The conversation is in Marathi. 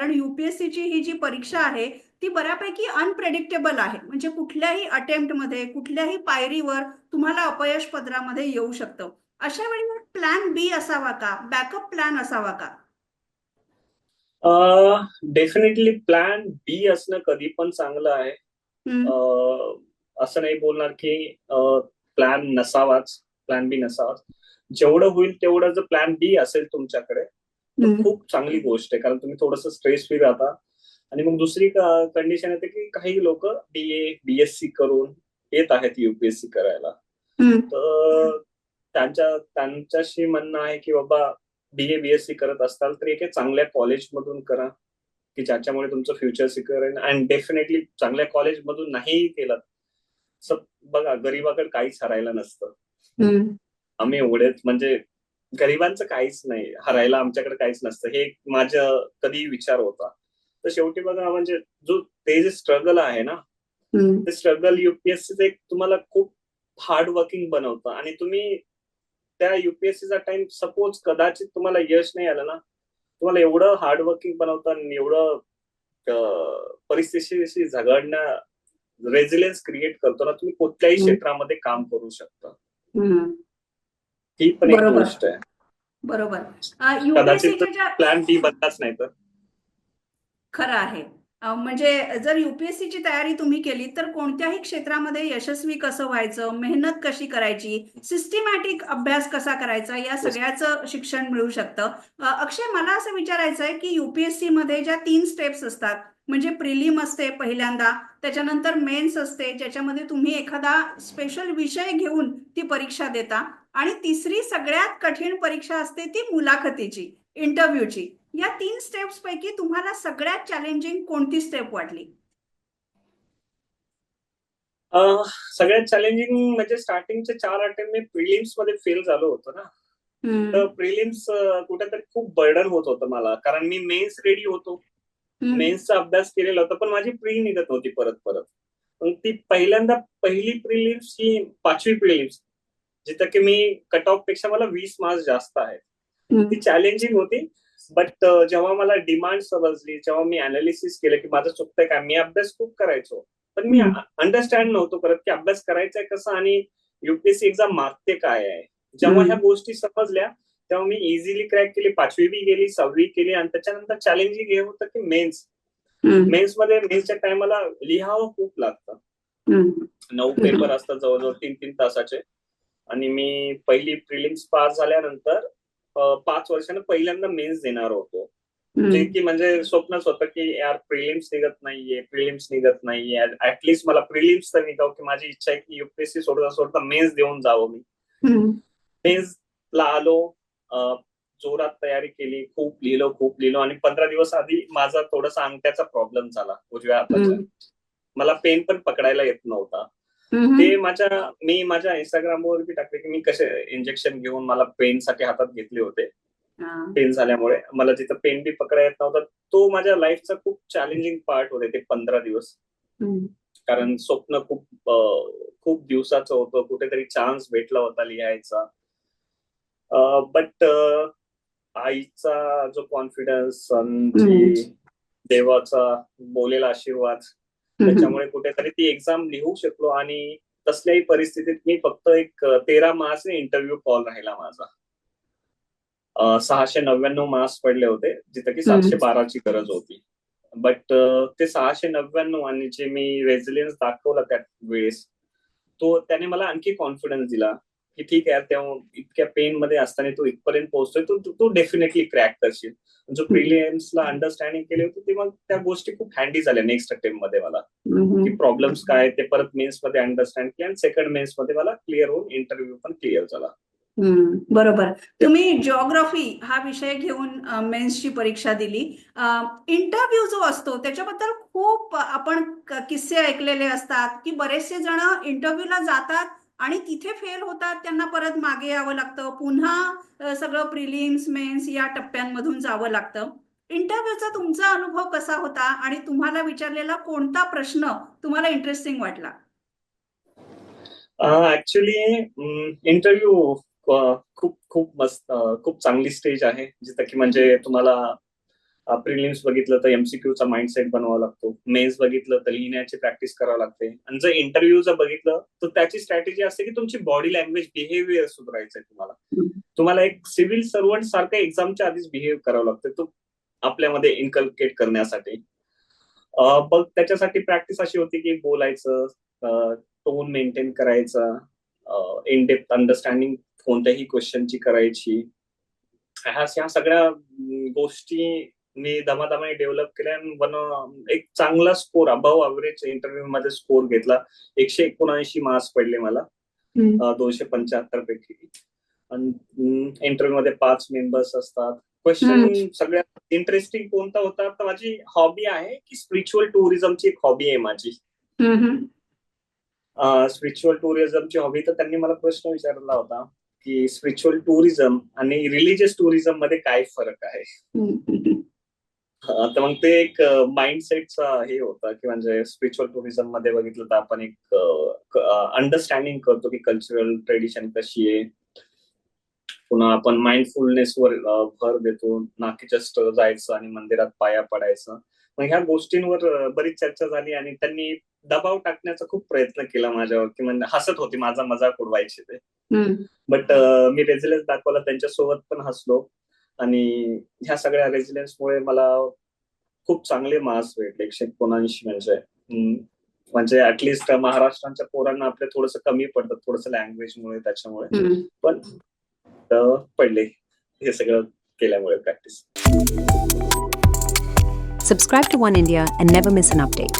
कारण युपीएससीची ही जी परीक्षा आहे ती बऱ्यापैकी अनप्रेडिक्टेबल आहे. म्हणजे कुठल्याही अटेम्प्टमध्ये कुठल्याही पायरीवर तुम्हाला अपयश पदरामध्ये येऊ शकतं. अशा वेळी प्लॅन बी असावा का? बॅकअप प्लॅन असावा का? डेफिनेटली प्लॅन बी असणं कधी पण चांगलं आहे. असं नाही बोलणार की प्लॅन नसावाच. प्लॅन बी नसावाच. जेवढं होईल तेवढं जर प्लॅन बी असेल तुमच्याकडे खूप चांगली गोष्ट आहे कारण तुम्ही थोडस स्ट्रेस फ्री राहता. आणि मग दुसरी कंडिशन येते की काही लोक बी ए बीएससी करून येत आहेत युपीएससी करायला. तर त्यांच्या त्यांच्याशी म्हणणं आहे की बाबा बी ए बीएससी करत असताल तर एका चांगल्या कॉलेजमधून करा की ज्याच्यामुळे तुमचं फ्युचर सिक्युअर आहे. अँड डेफिनेटली चांगल्या कॉलेजमधून नाही केलं बघा गरीबाकडे काहीच हरायला नसतं. आम्ही एवढेच म्हणजे गरिबांचं काहीच नाही. हरायला आमच्याकडे काहीच नसतं. हे एक माझं कधी विचार होता. तर शेवटी बघा म्हणजे जो ते जे स्ट्रगल आहे ना ते स्ट्रगल युपीएससी एक तुम्हाला खूप हार्ड वर्किंग बनवतं. आणि तुम्ही त्या युपीएससीचा टाइम सपोज कदाचित तुम्हाला यश नाही आलं ना तुम्हाला एवढं हार्ड वर्किंग बनवतं आणि एवढं परिस्थितीशी झगडण्या रेझिलियन्स क्रिएट करतो ना तुम्ही कुठल्याही. क्षेत्रामध्ये काम करू शकता. ही पण एक. गोष्ट आहे. बरोबर. युपीएससीच्या प्लॅन बी बनलाच नाही तर. खरं आहे. म्हणजे जर युपीएससीची तयारी तुम्ही केली तर कोणत्याही क्षेत्रामध्ये यशस्वी कसं व्हायचं मेहनत कशी करायची सिस्टमॅटिक अभ्यास कसा करायचा या सगळ्याचं शिक्षण मिळू शकतं. अक्षय मला असं विचारायचं आहे की युपीएससी मध्ये ज्या तीन स्टेप्स असतात म्हणजे प्रिलिम असते पहिल्यांदा त्याच्यानंतर मेन्स असते ज्याच्यामध्ये तुम्ही एखादा स्पेशल विषय घेऊन ती परीक्षा देता आणि तिसरी सगळ्यात कठीण परीक्षा असते ती मुलाखतीची इंटरव्ह्यूची या तीन स्टेप्स पैकी तुम्हाला सगळ्यात चॅलेंजिंग कोणती स्टेप वाटली? सगळ्यात चॅलेंजिंग म्हणजे स्टार्टिंगचे चार अटेम्प्ट मी प्रिलिम्समध्ये फेल झालो होतो ना. तर प्रिलिम्स कुठेतरी खूप बर्डन होत होतं मला. कारण मी मेन्स रेडी होतो. मेन्सचा अभ्यास केलेला होता पण माझी प्री निघत होती परत परत. ती पहिल्यांदा पहिली प्रिलिम्स ही पाचवी प्रिलिम्स जिथं की मी कट ऑफपेक्षा मला वीस मार्क्स जास्त आहेत. ती चॅलेंजिंग होती बट जेव्हा मला डिमांड समजली जेव्हा मी अनालिसिस केलं की माझं चुकतंय काय मी अभ्यास खूप करायचो. पण मी. अंडरस्टँड नव्हतो करत की अभ्यास करायचा कसं आणि युपीएससी एक्झाम मागते काय आहे. जेव्हा. ह्या गोष्टी समजल्या तेव्हा मी इझिली क्रॅक केली पाचवी बी गेली सहावी केली आणि त्याच्यानंतर चॅलेंजिंग हे होतं की मेन्स मेन्समध्ये मेन्सच्या टायमाला लिहावं खूप लागतं. नऊ पेपर असतात जवळजवळ तीन तीन तासाचे. आणि मी पहिली प्रिलिम्स पास झाल्यानंतर पाच वर्षानं पहिल्यांदा मेन्स देणार होतो. जे की म्हणजे स्वप्नच होतं की यार प्रिलिम्स निघत नाहीये प्रिलिम्स निघत नाहीये. ऍटलिस्ट मला प्रिलिम्स तर निघाव की माझी इच्छा आहे की युपीएससी सोडता सोडता मेन्स देऊन जावं मी. मेन्स ला आलो जोरात तयारी केली खूप लिहिलो खूप लिहिलो आणि पंधरा दिवस आधी माझा थोडासा अंगठ्याचा प्रॉब्लेम झाला उजव्या हम्म. मला पेन पण पकडायला येत नव्हता. ते माझ्या मी माझ्या इंस्टाग्रामवर बी टाकले की मी कसे इंजेक्शन घेऊन मला पेन साठी हातात घेतले होते. पेन झाल्यामुळे. मला जिथं पेन बी पकडा येत नव्हता तो माझ्या लाईफचा खूप चॅलेंजिंग पार्ट होते ते पंधरा दिवस. कारण स्वप्न खूप खूप दिवसाचं होतं. कुठेतरी चान्स भेटला होता लिहायचा. बट आईचा जो कॉन्फिडन्स देवाचा बोलेला आशीर्वाद त्याच्यामुळे कुठेतरी ती एक्झाम लिहू शकलो आणि तसल्याही परिस्थितीत मी फक्त एक तेरा मार्क्सने इंटरव्ह्यू कॉल राहिला माझा. सहाशे नव्याण्णव मार्क्स पडले होते जिथं की सातशे बाराची गरज होती. बट ते सहाशे नव्याण्णव आणि जे मी रेझिलियन्स दाखवला त्या वेळेस तो त्याने मला आणखी कॉन्फिडन्स दिला की ठीक आहे तेव्हा इतक्या पेन मध्ये असताना तू इथपर्यंत पोहोचतोय तू- तू डेफिनेटली क्रॅक करशील. जो प्रिलियम्सला अंडरस्टँडिंग केली होती ती मग त्या गोष्टी खूप हँडी झाल्या नेक्स्ट अटेम्प्टमध्ये मला. की प्रॉब्लेम्स काय ते परत मेन्समध्ये अंडरस्टँड केले आणि सेकंड मेन्समध्ये मला क्लिअर होऊन इंटरव्ह्यू पण क्लिअर झाला. बरोबर. तुम्ही जिओग्राफी हा विषय घेऊन मेन्सची परीक्षा दिली. इंटरव्ह्यू जो असतो त्याच्याबद्दल खूप आपण किस्से ऐकलेले असतात की बरेचसे जण इंटरव्ह्यूला जातात आणि तिथे फेल होतात त्यांना परत मागे यावं लागतं. पुन्हा सगळं प्रिलिम्स मेन्स या टप्प्यांमधून जावं लागतं. इंटरव्ह्यूचा तुमचा अनुभव कसा होता? आणि तुम्हाला विचारलेला कोणता प्रश्न तुम्हाला इंटरेस्टिंग वाटला? ऍक्च्युली इंटरव्ह्यू खूप खूप मस्त खूप चांगली स्टेज आहे. जिथं की म्हणजे तुम्हाला प्रिलिम्स बघितलं तर एमसीक्यूचा माइंडसेट बनवावा लागतो. मेन्स बघितलं तर लिहिण्याची प्रॅक्टिस करावं लागते. आणि जर इंटरव्ह्यू जर बघितलं तर त्याची स्ट्रॅटेजी असते की तुमची बॉडी लँग्वेज बिहेवियर सुधारायचंय तुम्हाला. तुम्हाला एक सिव्हिल सर्वंट सारखं एक्झामच्या आधीच बिहेव करावं लागतं. तो आपल्यामध्ये इन्कल्केट करण्यासाठी. मग त्याच्यासाठी प्रॅक्टिस अशी होती की बोलायचं टोन मेंटेन करायचा इन डेप्थ अंडरस्टँडिंग कोणत्याही क्वेश्चनची करायची. ह्या सगळ्या गोष्टी मी दमादमाने डेव्हलप केल्या आणि वन एक चांगला स्कोर अबाव अव्हरेज इंटरव्ह्यू मध्ये स्कोर घेतला. एकशे एकोणऐंशी मार्क्स पडले मला. दोनशे पंच्याहत्तर पैकी. आणि इंटरव्ह्यू मध्ये पाच मेंबर्स असतात. क्वेश्चन सगळ्यात इंटरेस्टिंग कोणता होता? तर माझी हॉबी आहे की स्पिरिच्युअल टुरिझमची एक हॉबी आहे माझी. स्पिरिच्युअल टुरिझमची हॉबी तर त्यांनी मला प्रश्न विचारला होता की स्पिरिच्युअल टुरिझम आणि रिलिजियस टुरिझममध्ये काय फरक आहे? तर मग ते एक माइंडसेटचा हे होतं की म्हणजे स्पिरिच्युअल टुरिझममध्ये बघितलं तर आपण एक अंडरस्टँडिंग करतो की कल्चरल ट्रेडिशन कशी आहे. पुन्हा आपण माइंडफुलनेस वर अं, भर देतो ना की जस्ट जायचं आणि मंदिरात पाया पडायचं. मग ह्या गोष्टींवर बरीच चर्चा झाली आणि त्यांनी दबाव टाकण्याचा खूप प्रयत्न केला माझ्यावर की म्हणजे हसत होती माझा मजाक उडवायचे ते. बट मी रेझिलियन्स दाखवला त्यांच्यासोबत पण हसलो. आणि ह्या सगळ्या रेझिलियन्समुळे मला खूप चांगले मार्क्स भेटले. एकशे एकोणऐंशी म्हणजे. म्हणजे ऍटलिस्ट महाराष्ट्राच्या पोरांना आपले थोडस कमी पडतात थोडस लँग्वेजमुळे त्याच्यामुळे. पण पडले. हे सगळं केल्यामुळे practice Subscribe to One India and never miss an update.